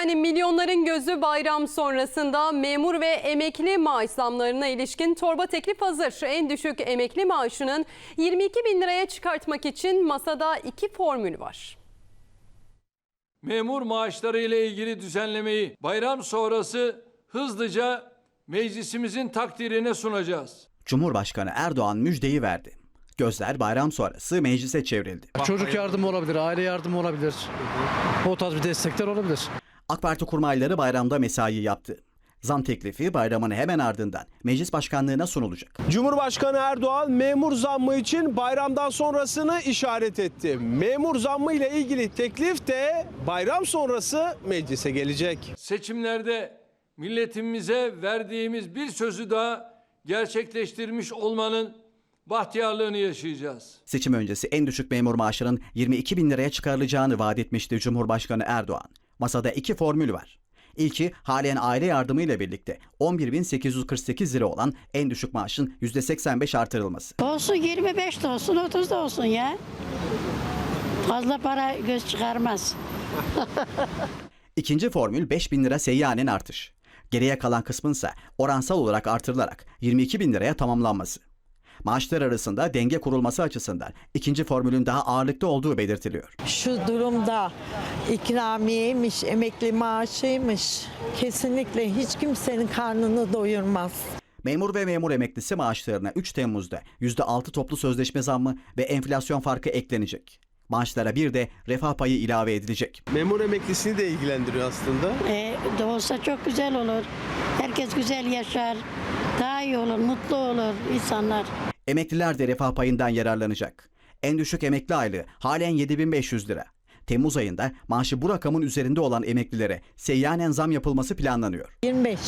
Efendim milyonların gözü bayram sonrasında memur ve emekli maaş zamlarına ilişkin torba teklif hazır. En düşük emekli maaşının 22 bin liraya çıkartmak için masada iki formül var. memur maaşları ile ilgili düzenlemeyi bayram sonrası hızlıca meclisimizin takdirine sunacağız. Cumhurbaşkanı Erdoğan müjdeyi verdi. Gözler bayram sonrası meclise çevrildi. Çocuk yardımı olabilir, aile yardımı olabilir. O tarz bir destekler olabilir. AK Parti kurmayları bayramda mesai yaptı. Zam teklifi bayramın hemen ardından meclis başkanlığına sunulacak. Cumhurbaşkanı Erdoğan memur zammı için bayramdan sonrasını işaret etti. Memur zammı ile ilgili teklif de bayram sonrası meclise gelecek. Seçimlerde milletimize verdiğimiz bir sözü daha gerçekleştirmiş olmanın bahtiyarlığını yaşayacağız. Seçim öncesi en düşük memur maaşının 22 bin liraya çıkarılacağını vaat etmişti Cumhurbaşkanı Erdoğan. Masada iki formül var. İlki halen aile yardımı ile birlikte 11.848 lira olan en düşük maaşın %85 artırılması. Olsun 25 de olsun 30 da olsun ya. Fazla para göz çıkarmaz. İkinci formül 5 bin lira seyyanen artış. Geriye kalan kısmınsa oransal olarak artırılarak 22 bin liraya tamamlanması. Maaşlar arasında denge kurulması açısından ikinci formülün daha ağırlıklı olduğu belirtiliyor. şu durumda ikramiyeymiş, emekli maaşıymış. Kesinlikle hiç kimsenin karnını doyurmaz. Memur ve memur emeklisi maaşlarına 3 Temmuz'da %6 toplu sözleşme zammı ve enflasyon farkı eklenecek. Maaşlara bir de refah payı ilave edilecek. Memur emeklisini de ilgilendiriyor aslında. E, de olsa çok güzel olur. Herkes güzel yaşar. Daha iyi olur, mutlu olur insanlar. Emekliler de refah payından yararlanacak. En düşük emekli aylığı halen 7500 lira. Temmuz ayında maaşı bu rakamın üzerinde olan emeklilere seyyanen zam yapılması planlanıyor. 25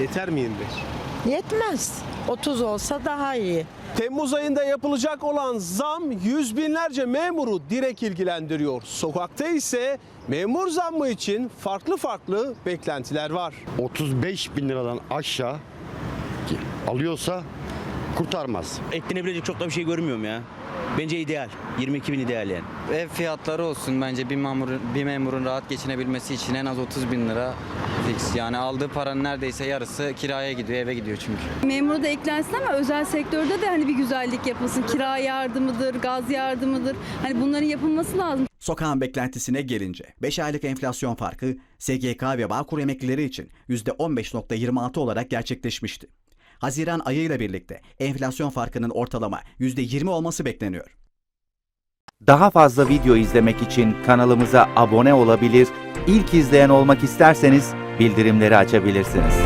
Yeter mi 25? yetmez. 30 olsa daha iyi. Temmuz ayında yapılacak olan zam yüz binlerce memuru direkt ilgilendiriyor. Sokakta ise memur zammı için farklı farklı beklentiler var. 35 bin liradan aşağı alıyorsa kurtarmaz. eklenebilecek çok da bir şey görmüyorum ya. Bence ideal. 22 bin ideal yani. Ev fiyatları olsun bence bir memurun, bir memurun rahat geçinebilmesi için en az 30 bin lira fix. Yani aldığı paranın neredeyse yarısı kiraya gidiyor, eve gidiyor çünkü. Memura da eklensin ama özel sektörde de hani bir güzellik yapılsın. Kira yardımıdır, gaz yardımıdır. Hani bunların yapılması lazım. Sokağın beklentisine gelince 5 aylık enflasyon farkı SGK ve Bağkur emeklileri için %15.26 olarak gerçekleşmişti. Haziran ayıyla birlikte enflasyon farkının ortalama %20 olması bekleniyor. Daha fazla video izlemek için kanalımıza abone olabilir, ilk izleyen olmak isterseniz bildirimleri açabilirsiniz.